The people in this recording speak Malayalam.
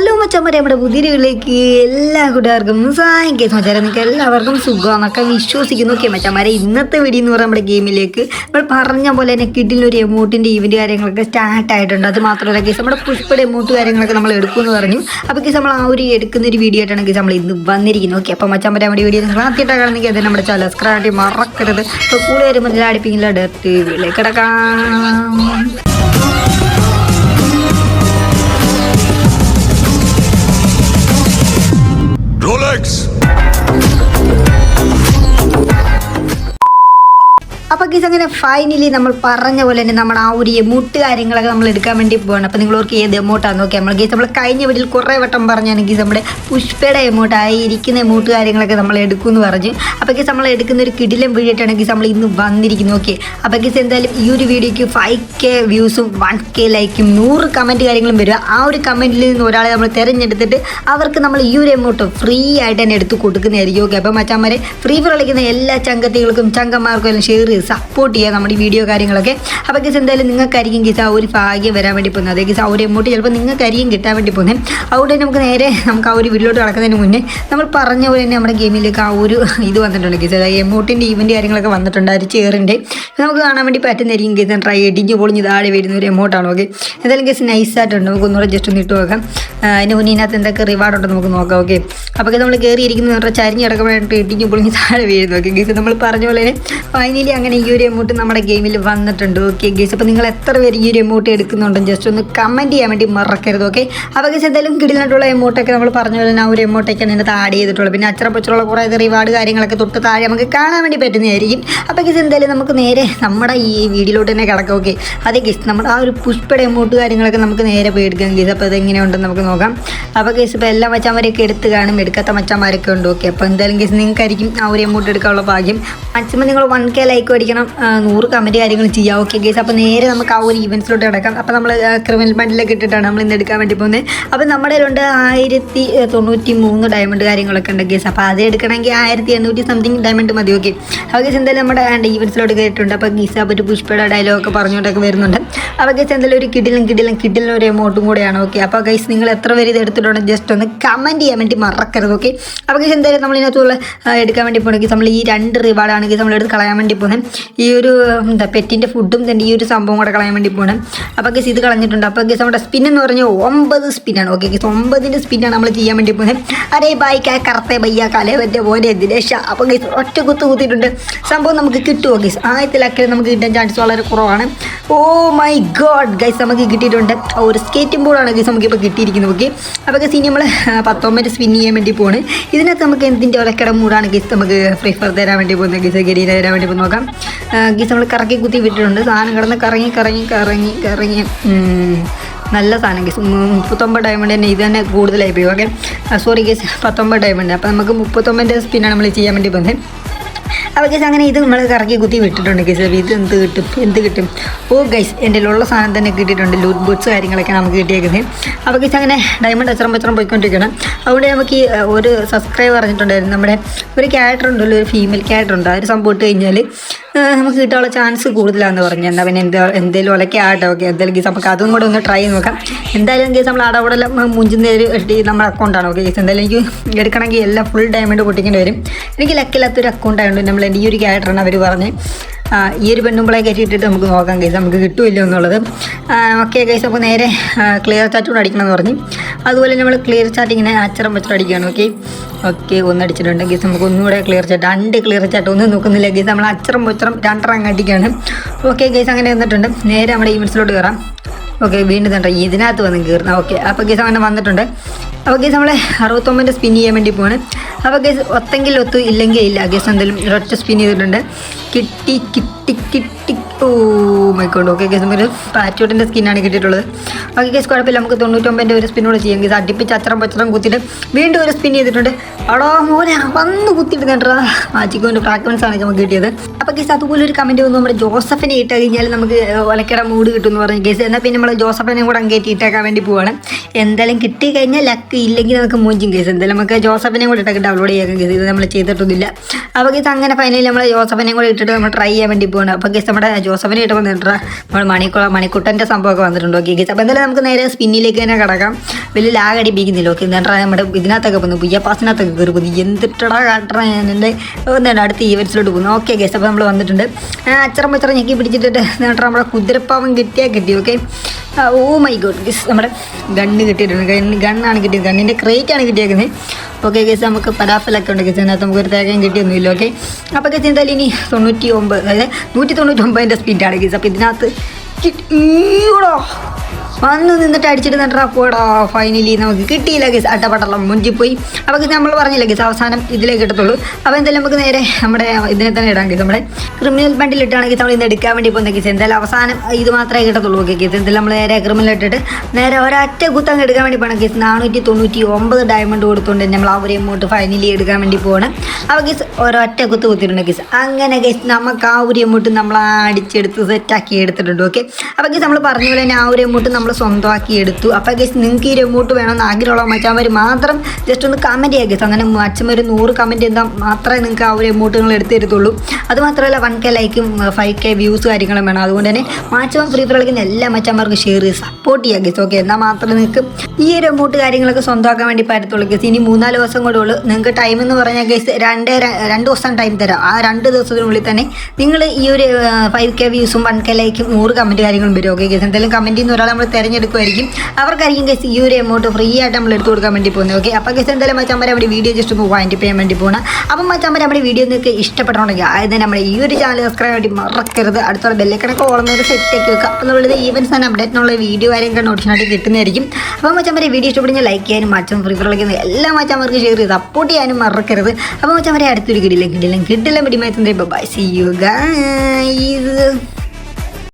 ഹലോ മച്ചമ്മരെ നമ്മുടെ പുതിയയിലേക്ക് എല്ലാ കൂട്ടുകാർക്കും സായിക്കേസ് മച്ചാരെ നിങ്ങൾക്ക് എല്ലാവർക്കും സുഖമെന്നൊക്കെ വിശ്വസിക്കുന്നു. ഓക്കെ മച്ചന്മാരെ ഇന്നത്തെ വീഡിയോ എന്ന് പറഞ്ഞാൽ നമ്മുടെ ഗെയിമിലേക്ക് നമ്മൾ പറഞ്ഞ പോലെ തന്നെ കിഡിലൊരു എമൗണ്ടിന്റെ ഈവന്റ് കാര്യങ്ങളൊക്കെ സ്റ്റാർട്ട് ആയിട്ടുണ്ട്. അത് മാത്രമല്ല കേസ് നമ്മുടെ പുഷ്പയുടെ എമൗണ്ട് കാര്യങ്ങളൊക്കെ നമ്മൾ എടുക്കുമെന്ന് പറഞ്ഞു. അപ്പോൾ കേസ് നമ്മൾ ആ ഒരു എടുക്കുന്ന ഒരു വീഡിയോ ആയിട്ടാണ് നമ്മൾ ഇന്ന് വന്നിരിക്കുന്നത്. ഓക്കെ അപ്പോൾ മച്ചമ്മരെ നമ്മുടെ വീഡിയോ നിങ്ങൾ ആദ്യമായിട്ടാണ് കാണുന്നെങ്കിൽ അത് നമ്മുടെ ചാനൽ സ്ക്രാട്ടി മറക്കരുത്. അപ്പോൾ കൂടുതൽ വരുമ്പോൾ അടിപ്പിക്കില്ല ഡെത്ത് കിടക്കാം. അങ്ങനെ ഫൈനലി നമ്മൾ പറഞ്ഞ പോലെ തന്നെ നമ്മുടെ ആ ഒരു എമൗട്ട് കാര്യങ്ങളൊക്കെ നമ്മൾ എടുക്കാൻ വേണ്ടി പോവാണ്. അപ്പോൾ നിങ്ങൾ ഓർക്ക് ഏത് എമൗട്ടാന്ന് നോക്കി നമ്മൾ ഗീസ് നമ്മൾ കഴിഞ്ഞ വീട്ടിൽ കുറേ വട്ടം പറഞ്ഞാണ് ഗീസ് നമ്മുടെ പുഷ്പയുടെ എമൗട്ട് ആയി ഇരിക്കുന്ന എമൗട്ട് കാര്യങ്ങളൊക്കെ നമ്മൾ എടുക്കുമെന്ന് പറഞ്ഞു. അപ്പോൾ ഗീസ് നമ്മൾ എടുക്കുന്ന ഒരു കിടിലം വീഡിയോട്ടാണ് ഗീസ് നമ്മൾ ഇന്ന് വന്നിരിക്കുന്നത്. ഓക്കെ അപ്പോൾ ഗീസ് എന്തായാലും ഈ ഒരു വീഡിയോയ്ക്ക് ഫൈവ് കെ വ്യൂസും വൺ കെ ലൈക്കും നൂറ് കമന്റ് കാര്യങ്ങളും വരിക ആ ഒരു കമന്റിൽ നിന്ന് ഒരാളെ നമ്മൾ തിരഞ്ഞെടുത്തിട്ട് അവർക്ക് നമ്മൾ ഈ ഒരു എമൗട്ട് ഫ്രീ ആയിട്ട് തന്നെ എടുത്ത് കൊടുക്കുന്നതായിരിക്കും. ഓക്കെ അപ്പോൾ മച്ചാമാരെ ഫ്രീ ഫയർ കളിക്കുന്ന എല്ലാ ചങ്കത്തികൾക്കും ചങ്കന്മാർക്കും എല്ലാം ഷെയർ ചെയ്ത് സപ്പോർട്ട് ചെയ്യുക നമ്മുടെ ഈ വീഡിയോ കാര്യങ്ങളൊക്കെ. അപ്പോൾ ഗീസ് എന്തായാലും നിങ്ങൾക്കായിരിക്കും ഗീസ് ആ ഒരു ഭാഗ്യം വരാൻ വേണ്ടി പോകുന്നത്. അതേ ഗീസ് ആ ഒരു എമൗണ്ട് ചിലപ്പോൾ നിങ്ങൾക്കായിരിക്കും കിട്ടാൻ വേണ്ടി പോകുന്നത്. അതുകൊണ്ട് തന്നെ നമുക്ക് നേരെ നമുക്ക് ആ ഒരു വീട്ടിലോട്ട് നടക്കുന്നതിന് മുന്നേ നമ്മൾ പറഞ്ഞ പോലെ തന്നെ നമ്മുടെ ഗെയിമിലേക്ക് ആ ഒരു ഇത് വന്നിട്ടുണ്ട് ഗീസ് അതായത് എമൗണ്ടിന്റെ ഈവന്റ് കാര്യങ്ങളൊക്കെ വന്നിട്ടുണ്ട് ഒരു ചെയറിന്റെ നമുക്ക് കാണാൻ വേണ്ടി പറ്റുന്നതായിരിക്കും ഗീസ് ട്രൈ ഇടിഞ്ഞ് പൊളിഞ്ഞ് താഴെ വരുന്ന ഒരു എമൗണ്ടാണ് ഓക്കെ എന്തായാലും ഗീസ് നൈസായിട്ടുണ്ട് നമുക്ക് ഒന്നുകൂടെ ജസ്റ്റ് ഒന്ന് ഇട്ട് നോക്കാം. അതിന് മുന്നേ ഇതിനകത്ത് എന്തൊക്കെ റിവാർഡ് ഉണ്ടോ നമുക്ക് നോക്കാം ഓക്കെ അപ്പോൾ നമ്മൾ കയറിയിരിക്കുന്നത് പറഞ്ഞാൽ ചരിഞ്ഞ് കിടക്കുമ്പോഴായിട്ട് ഇടിഞ്ഞ് പൊളിഞ്ഞ് താഴെ വീഴുന്നു ഓക്കെ ഗീസ് നമ്മൾ പറഞ്ഞ പോലെ തന്നെ ഫൈനലി അങ്ങനെ ഈ ഒരു നമ്മുടെ ഗെയിമിൽ വന്നിട്ടുണ്ട് ഓക്കെ ഗേസ് അപ്പോൾ നിങ്ങൾ എത്ര പേര് ഈ ഒരു എമൗണ്ട് എടുക്കുന്നുണ്ടെന്ന് ജസ്റ്റ് ഒന്ന് കമന്റ് ചെയ്യാൻ വേണ്ടി മറക്കരുത് ഓക്കെ അപ്പോൾ ഗേസ് എന്തായാലും കിടിലായിട്ടുള്ള എമൗണ്ടൊക്കെ നമ്മൾ പറഞ്ഞ പോലെ ആ ഒരു എമൗണ്ടൊക്കെയാണ് ഇതിനകത്ത് ആഡ് ചെയ്തിട്ടുള്ളത്. പിന്നെ അച്ചറ പച്ചറുള്ള കുറേ റിവാർഡ് കാര്യങ്ങളൊക്കെ തൊട്ട് താഴെ നമുക്ക് കാണാൻ വേണ്ടി പറ്റുന്നതായിരിക്കും. അപ്പോൾ ഗേസ് എന്തായാലും നമുക്ക് നേരെ നമ്മുടെ ഈ വീഡിയോയിലോട്ട് തന്നെ കിടക്കാം ഓക്കെ അതെ ഗേസ് നമ്മുടെ ആ ഒരു പുഷ്പയുടെ എമൗണ്ട് കാര്യങ്ങളൊക്കെ നമുക്ക് നേരെ പോയി എടുക്കാം ഗീസ് അപ്പോൾ അതെങ്ങനെയുണ്ടെന്ന് നമുക്ക് നോക്കാം. അപ്പോൾ ഗേസ് ഇപ്പോൾ എല്ലാ മച്ചാന്മാരെയൊക്കെ എടുത്ത് കാണും എടുക്കാത്ത മച്ചാന്മാരൊക്കെ ഉണ്ട് ഓക്കെ അപ്പോൾ എന്തായാലും ഗേസ് നിങ്ങൾക്കായിരിക്കും ആ ഒരു എമൗണ്ട് എടുക്കാനുള്ള ഭാഗ്യം. മാക്സിമം നിങ്ങൾ വൺ കെ ലൈക്ക് അടിക്കണം നൂറ് കമന്റ് കാര്യങ്ങൾ ചെയ്യാം. ഓക്കെ ഗേസ് അപ്പോൾ നേരെ നമുക്ക് ആ ഒരു ഇവൻസിലോട്ട് കിടക്കാം. അപ്പോൾ നമ്മൾ ക്രിമിനൽ ബണ്ടിലൊക്കെ ഇട്ടിട്ടാണ് നമ്മൾ ഇന്ന് എടുക്കാൻ വേണ്ടി പോകുന്നത്. അപ്പോൾ നമ്മുടെ കയ്യിലുണ്ട് ആയിരത്തി തൊണ്ണൂറ്റി മൂന്ന് ഡയമണ്ട് കാര്യങ്ങളൊക്കെ ഉണ്ട് ഗേസ് അപ്പോൾ അത് എടുക്കണമെങ്കിൽ ആയിരത്തി എണ്ണൂറ്റി സംതിങ് ഡയമണ്ട് മതി ഓക്കെ അപ്പോൾ ഗേസ് എന്തായാലും നമ്മുടെ ഈവൻസിലോട്ട് കയറിയിട്ടുണ്ട് അപ്പോൾ ഗീസ ഒരു പുഷ്പയുടെ ഡയലോഗൊക്കെ പറഞ്ഞുകൊണ്ടൊക്കെ വരുന്നുണ്ട്. അപ്പോൾ ഗൈസ് എന്തായാലും ഒരു കിടിലും കിടിലും കിടിലും ഒരു എമൗണ്ടും കൂടെയാണ് ഓക്കെ അപ്പോൾ ഗൈസ് നിങ്ങൾ എത്ര പേര് ഇത് എടുത്തിട്ടുണ്ട് ജസ്റ്റ് ഒന്ന് കമന്റ് ചെയ്യാൻ വേണ്ടി മറക്കരുത് ഓക്കെ അപ്പോൾ ഗൈസ് എന്തായാലും നമ്മൾ ഇതിനകത്തുള്ള എടുക്കാൻ വേണ്ടി പോകണമെങ്കിൽ നമ്മൾ ഈ രണ്ട് റിവാർഡാണെങ്കിൽ നമ്മൾ എടുത്ത് കളയാൻ വേണ്ടി പോകുന്നത്. ഈ ഒരു എന്താ പെറ്റിന്റെ ഫുഡും തന്നെ ഈ ഒരു സംഭവം കൂടെ കളയാൻ വേണ്ടി പോകണം അപ്പോൾ ഗസ് ഇത് കളഞ്ഞിട്ടുണ്ട്. അപ്പോൾ ഗസ് നമ്മുടെ സ്പിൻ എന്ന് പറഞ്ഞാൽ ഒമ്പത് സ്പിന്നാണ് ഓക്കെ ഗസ് ഒമ്പതിന്റെ സ്പിന്നാണ് നമ്മൾ ചെയ്യാൻ വേണ്ടി പോകുന്നത് അരേ ബായിക്കാ കറുത്ത ബയ്യ കലവന്റെ പോലെ ദിനേശ. അപ്പോൾ ഗസ് ഒറ്റ കുത്ത് കുത്തിയിട്ടുണ്ട്. സംഭവം നമുക്ക് കിട്ടുമോ ഗസ്? ആയത്തിലൊക്കെ നമുക്ക് കിട്ടാൻ ചാൻസ് വളരെ കുറവാണ്. ഓ മൈ ഗോഡ് ഗൈസ് നമുക്ക് കിട്ടിയിട്ടുണ്ട്. ഒരു സ്കേറ്റിംഗ് ബോർഡാണ് ഗൈസ് നമുക്കിപ്പോൾ കിട്ടിയിരിക്കുന്നത്. ഓക്കെ അപ്പോൾ ഗസ് ഇനി നമ്മൾ പത്തൊമ്പത് സ്പിൻ ചെയ്യാൻ വേണ്ടി പോകണം ഇതിനകത്ത് നമുക്ക് എന്തിന്റെ ഒലക്കട മൂടാണ് ഗൈസ്? നമുക്ക് ഫ്രീ ഫയർ തരാൻ വേണ്ടി പോകുന്നത് ഗൈസ് ഗരീന തരാൻ വേണ്ടി പോകുന്ന നോക്കാം. ഗൈസ് നമ്മൾ കറക്കി കുത്തി വിട്ടിട്ടുണ്ട്. സാധനം കിടന്ന് കറങ്ങി കറങ്ങി കറങ്ങി കറങ്ങി. നല്ല സാധനം ഗീസ്. മുപ്പത്തൊമ്പത് ഡയമണ്ട് തന്നെ ഇത് തന്നെ കൂടുതലായി പോയി. Okay sorry guys. പത്തൊമ്പത് ഡയമണ്ട് അപ്പോൾ നമുക്ക് മുപ്പത്തൊമ്പതിന്റെ സ്പിന്നാണ് നമ്മൾ ചെയ്യാൻ വേണ്ടി പോകുന്നത്. അപ്പോൾ ഗൈസ് അങ്ങനെ ഇത് നമ്മൾ കറക്കി കുത്തി വിട്ടിട്ടുണ്ട് ഗൈസ് അപ്പോൾ ഇത് എന്ത് കിട്ടും? എന്ത് കിട്ടും? ഓ ഗൈസ് എന്റെ ഉള്ള സാധനം തന്നെ കിട്ടിയിട്ടുണ്ട്. ലൂട്ട് ബോട്ട്സ് കാര്യങ്ങളൊക്കെ നമുക്ക് കിട്ടിയേക്കുന്നത്. അപ്പോൾ ഗൈസ് അങ്ങനെ ഡയമണ്ട് അച്ചറം പച്ചറം പോയിക്കൊണ്ടിരിക്കണം അതുകൊണ്ട് നമുക്ക് ഈ ഒരു സബ്സ്ക്രൈബ് പറഞ്ഞിട്ടുണ്ടായിരുന്നു നമ്മുടെ ഒരു ക്യാരക്ടർ ഉണ്ടല്ലോ ഒരു ഫീമെയിൽ ക്യാരക്ടർ ഉണ്ട്. ആ ഒരു സംഭവം ഇട്ട് കഴിഞ്ഞാൽ നമുക്ക് കിട്ടാനുള്ള ചാൻസ് കൂടുതലാണെന്ന് പറഞ്ഞു. എന്നാൽ പിന്നെ എന്താ എന്തെങ്കിലും ഒലക്കെ ആട്ടോ ഓക്കെ എന്തായാലും ഗീസ് നമുക്ക് അതും കൂടെ ഒന്ന് ട്രൈ ചെയ്ത് നോക്കാം. എന്തായാലും ഗീസ് നമ്മൾ അവിടെ മുഞ്ചുന്ന ഒരു ഈ നമ്മുടെ അക്കൗണ്ടാണ് ഓക്കെ ഗീസ് എന്തായാലും എനിക്ക് എടുക്കണമെങ്കിൽ എല്ലാം ഫുൾ ഡയമണ്ട് പൊട്ടിക്കേണ്ടി വരും. എനിക്ക് ലക്കില്ലാത്തൊരു അക്കൗണ്ട് ആയതുകൊണ്ട് നമ്മൾ ഈ ഒരു ക്യാരക്ടറാണ് അവർ പറഞ്ഞ് ഈ ഒരു പെണ്ണുമ്പളെ കയറ്റിയിട്ടിട്ട് നമുക്ക് നോക്കാം ഗൈസ് നമുക്ക് കിട്ടുമല്ലോ എന്നുള്ളത്. ഓക്കെ ഗൈസ് അപ്പോൾ നേരെ ക്ലിയർ ചാറ്റ് കൂടെ അടിക്കണം എന്ന് പറഞ്ഞു. അതുപോലെ നമ്മൾ ക്ലിയർ ചാറ്റ് ഇങ്ങനെ അച്ചറം വെച്ചിട്ട് അടിക്കുകയാണ് ഓക്കെ ഓക്കെ ഒന്നടിച്ചിട്ടുണ്ട് ഗീസ് നമുക്ക് ഒന്നുകൂടെ ക്ലിയർ ചാറ്റ് രണ്ട് ക്ലിയർ ചാറ്റ് ഒന്നും നോക്കുന്നില്ല ഗീസ് നമ്മൾ അച്ചറം പച്ചറം രണ്ടെണ്ണം അങ്ങ് അടിക്കുകയാണ്. ഓക്കെ കേസ് അങ്ങനെ വന്നിട്ടുണ്ട്. നേരെ നമ്മുടെ ഈവൻസിലോട്ട് കയറാം ഓക്കെ വീണ്ടും തന്നെ ഇതിനകത്ത് വന്ന് കയറുന്ന ഓക്കെ അപ്പോൾ ഗീസ് അങ്ങനെ വന്നിട്ടുണ്ട്. അപ്പോൾ ഗീസ് നമ്മളെ അറുപത്തൊമ്പതിന്റെ സ്പിൻ ചെയ്യാൻ വേണ്ടി പോവാണ്. അപ്പോൾ ഗീസ് ഒത്തെങ്കിൽ ഒത്തു ഇല്ലെങ്കിൽ ഇല്ല. ഗീസ് എന്തെങ്കിലും ഒരൊറ്റ സ്പിൻ ചെയ്തിട്ടുണ്ട്. കിട്ടി കിട്ടി കിട്ടി. ഓ മൈ മൈക്കോണ്ട് ഓക്കെ കേസ് ഒരു പാറ്റോട്ടിന്റെ സ്കിന്നാണ് കിട്ടിയിട്ടുള്ളത്. ഓക്കെ കേസ് കുഴപ്പമില്ല. നമുക്ക് തൊണ്ണൂറ്റൊമ്പതിന്റെ ഒരു സ്പിന്നോട് ചെയ്യാം. കേസ് അടിപ്പിച്ച് അച്ചറം പച്ചറം കുത്തിയിട്ട് വീണ്ടും ഒരു സ്പിൻ ചെയ്തിട്ടുണ്ട്. അടോ മോനെ വന്ന് കുത്തിയിട്ട് കേട്ടോ. മാജിക്കോന്റെ ആണ് നമുക്ക് കിട്ടിയത്. അപ്പോൾ കേസ് അതുപോലെ ഒരു കമന്റ് വന്നു. നമ്മുടെ ജോസഫിനെ ഇട്ട് കഴിഞ്ഞാൽ നമുക്ക് ഒലക്കട മൂഡ് കിട്ടും എന്ന് പറഞ്ഞു. കേസ് എന്നാൽ പിന്നെ നമ്മൾ ജോസഫിനെ കൂടെ അങ്ങേറ്റി ഇട്ടേക്കാൻ വേണ്ടി പോവാണ്. എന്തായാലും കിട്ടി കഴിഞ്ഞാൽ ലക്ക് ഇല്ലെങ്കിൽ നമുക്ക് മൂഞ്ചും കേസ് എന്തായാലും നമുക്ക് ജോസഫിനെ കൂടെ ഇട്ടൊക്കെ ഡൗൺലോഡ് ചെയ്യാൻ കേസ് ഇത് നമ്മൾ ചെയ്തിട്ടൊന്നുമില്ല. അപ്പോൾ കേസ് അങ്ങനെ ഫൈനലി നമ്മൾ ജോസഫിനെ കൂടെ ഇട്ടിട്ട് നമ്മൾ ട്രൈ ചെയ്യാൻ വേണ്ടി പോകണം അപ്പോൾ ഗീസ് നമ്മുടെ ജോസഫിനെ ഇട്ട് വന്നിട്ടാ നമ്മൾ മണിക്കുള മണിക്കുട്ടന്റെ സംഭവമൊക്കെ വന്നിട്ടുണ്ട്. Okay guys. അപ്പോൾ എന്തായാലും നമുക്ക് നേരെ സ്പിന്നിലേക്ക് തന്നെ കിടക്കാം. വലിയ ലാഗ് അടിപ്പിക്കുന്നില്ല. ഓക്കെ എന്നിട്ടാ നമ്മുടെ ഇതിനകത്തൊക്കെ പോകുന്നു പുയ്യ പാസിനകത്തൊക്കെ കയറി പോകുന്നു എന്തിട്ടടാ കാട്ടണ? ഞാൻ എന്റെ എന്താണ് അടുത്ത ഈവൻസിലോട്ട് പോകുന്നു. Okay guys. അപ്പോൾ നമ്മൾ വന്നിട്ടുണ്ട്. അച്ചറം പച്ചറം ഞെക്കി പിടിച്ചിട്ട് എന്നിട്ട് നമ്മുടെ കുതിരപ്പാവം കിട്ടിയാൽ കിട്ടി. Okay oh my god. Guess നമ്മുടെ ഗണ്ണ് കിട്ടിയിട്ടുണ്ട്. ഗണ്ണ് ഗണ്ണാണ് കിട്ടിയത്. ഗണ്ണിന്റെ ക്രേറ്റ് ആണ് കിട്ടിയേക്കുന്നത്. ഓക്കെ കേസ് നമുക്ക് പരാഫലൊക്കെ ഉണ്ട് കേസ് അതിനകത്ത് നമുക്ക് ഒരു തേങ്ങയും കിട്ടിയൊന്നുമില്ല ഓക്കെ? അപ്പോൾ കേസ് എന്തായാലും ഇനി തൊണ്ണൂറ്റി ഒമ്പത് അതായത് നൂറ്റി തൊണ്ണൂറ്റി ഒമ്പതിന്റെ സ്പീഡാണ് കേസ് അപ്പോൾ ഇതിനകത്ത് കിട്ടി- ഈയോടാ. വന്ന് നിന്നിട്ട് അടിച്ചിട്ട് നട്ടാ പോടാ ഫൈനലി നമുക്ക് കിട്ടിയില്ല ഗസ് അട്ടപ്പട്ടളം മുഞ്ചിപ്പോയി. അപ്പോൾ നമ്മൾ പറഞ്ഞില്ല ഗസ് അവസാനം ഇതിലേക്ക് കിട്ടത്തുള്ളൂ അപ്പോൾ എന്തായാലും നമുക്ക് നേരെ നമ്മുടെ ഇതിനെ തന്നെ ഇടാം ഗസ് നമ്മുടെ ക്രിമിനൽ ബണ്ടിൽ ഇട്ടാണെങ്കിൽ നമ്മൾ ഇന്ന് എടുക്കാൻ വേണ്ടി പോകുന്ന ഗസ് എന്തായാലും അവസാനം ഇത് മാത്രമേ കിട്ടത്തുള്ളൂ ഓക്കെ ഗസ് എന്തായാലും നമ്മൾ നേരെ ക്രിമിനൽ ഇട്ടിട്ട് നേരെ ഒരൊറ്റ കുത്തങ്ങ് എടുക്കാൻ വേണ്ടി പോകണം ഗസ് നാനൂറ്റി തൊണ്ണൂറ്റി ഒമ്പത് ഡയമണ്ട് കൊടുത്തുകൊണ്ട് നമ്മൾ ആ ഒരു എമൗണ്ട് ഫൈനലി എടുക്കാൻ വേണ്ടി പോകണം അപ്പോൾ ഗസ് ഒരൊറ്റ കുത്ത് കുത്തിയിട്ടുണ്ട് ഗസ് അങ്ങനെ ഗസ് നമുക്ക് ആ ഒരു എമൗണ്ട് നമ്മൾ അടിച്ചെടുത്ത് സെറ്റാക്കി എടുത്തിട്ടുണ്ട് ഓക്കെ അപ്പോൾ ഗസ് നമ്മൾ പറഞ്ഞ പോലെ തന്നെ ആ ഒരു എമൗണ്ട് നമ്മൾ സ്വന്തമാക്കി എടുത്തു. അപ്പോൾ ഗസ് നിങ്ങൾക്ക് ഈ റിമോട്ട് വേണമെന്ന് ആഗ്രഹമുള്ള മച്ചാന്മാർ മാത്രം ജസ്റ്റ് ഒന്ന് കമന്റ് ചെയ്യുക ഗസ് അങ്ങനെ മച്ചന്മാർ നൂറ് കമന്റ് ചെയ്താൽ മാത്രമേ നിങ്ങൾക്ക് ആ ഒരു എമൗണ്ട് നിങ്ങൾ എടുത്ത് തരത്തുള്ളൂ. അത് മാത്രമല്ല വൺ കെ ലൈക്കും ഫൈവ് കെ വ്യൂസ് കാര്യങ്ങളും വേണം. അതുകൊണ്ട് തന്നെ മാക്സിമം ഫ്രീ ഫയർ കളിക്കുന്ന എല്ലാ മച്ചന്മാർക്കും ഷെയർ ചെയ്ത് സപ്പോർട്ട് ചെയ്യുക ഗസ് ഓക്കെ എന്നാൽ മാത്രമേ നിങ്ങൾക്ക് ഈ ഒരു എമൗണ്ട് കാര്യങ്ങളൊക്കെ സ്വന്തമാക്കാൻ വേണ്ടി പറ്റത്തുള്ളൂ ഗസ് ഇനി മൂന്നാൽ ദിവസം കൂടെ ഉള്ളൂ. നിങ്ങൾക്ക് ടൈം എന്ന് പറഞ്ഞാൽ ഗസ് രണ്ട് രണ്ട് ദിവസം ടൈം തരാം. ആ രണ്ട് ദിവസത്തിനുള്ളിൽ തന്നെ നിങ്ങൾ ഈ ഒരു ഫൈവ് കെ വ്യൂസും വൺ കെ ലൈക്കും നൂറ് കമന്റ് കാര്യങ്ങളും വരും. ഓക്കെ ഗസ് എന്തായാലും കമന്റ് ചെയ്യുന്ന ഒരാൾ നമ്മൾ തിരഞ്ഞെടുക്കുമായിരിക്കും. അവർക്കായിരിക്കും കേസ് ഈ ഒരു എമൗണ്ട് ഫ്രീ ആയിട്ട് നമ്മൾ എടുത്തു കൊടുക്കാൻ വേണ്ടി പോകുന്നത്. ഓക്കെ അപ്പോൾ കേസ് എന്തായാലും മച്ചാമ്പര നമ്മുടെ വീഡിയോ ജസ്റ്റ് ഒന്ന് വാങ്ങി ചെയ്യാൻ വേണ്ടി പോകണം അപ്പം മച്ചാമ്പര നമ്മുടെ വീഡിയോ നിങ്ങൾക്ക് ഇഷ്ടപ്പെടണമെങ്കിൽ അതായത് നമ്മുടെ ഈ ഒരു ചാനൽ സബ്സ്ക്രൈബ് വേണ്ടി മറക്കരുത്. അടുത്തുള്ള ബെല്ലക്കണക്ക് ഒരു സെറ്റ് ആക്കി വെക്കുക. അപ്പോൾ നമ്മളുടെ ഈവൻസ് അപ്ഡേറ്റ് ഉള്ള വീഡിയോ കാര്യങ്ങൾ നോട്ടിഫിക്കേഷൻ കിട്ടുന്നതായിരിക്കും. അപ്പോൾ മച്ചാമ്പര വീഡിയോ ഇഷ്ടപ്പെടുന്ന ലൈക്ക് ചെയ്യാനും മച്ചം ഫ്രീ കളിക്കുന്ന എല്ലാ മച്ചാമ്മർക്ക് ഷെയർ ചെയ്ത് സപ്പോർട്ട് ചെയ്യാനും മറക്കരുത്. അപ്പോൾ മച്ചാമ്പര അടുത്തൊരു കിടിലും കിടിലും കിടിലും പിടിമാറ്റുന്നേ ബൈ സി യു ഗൈസ്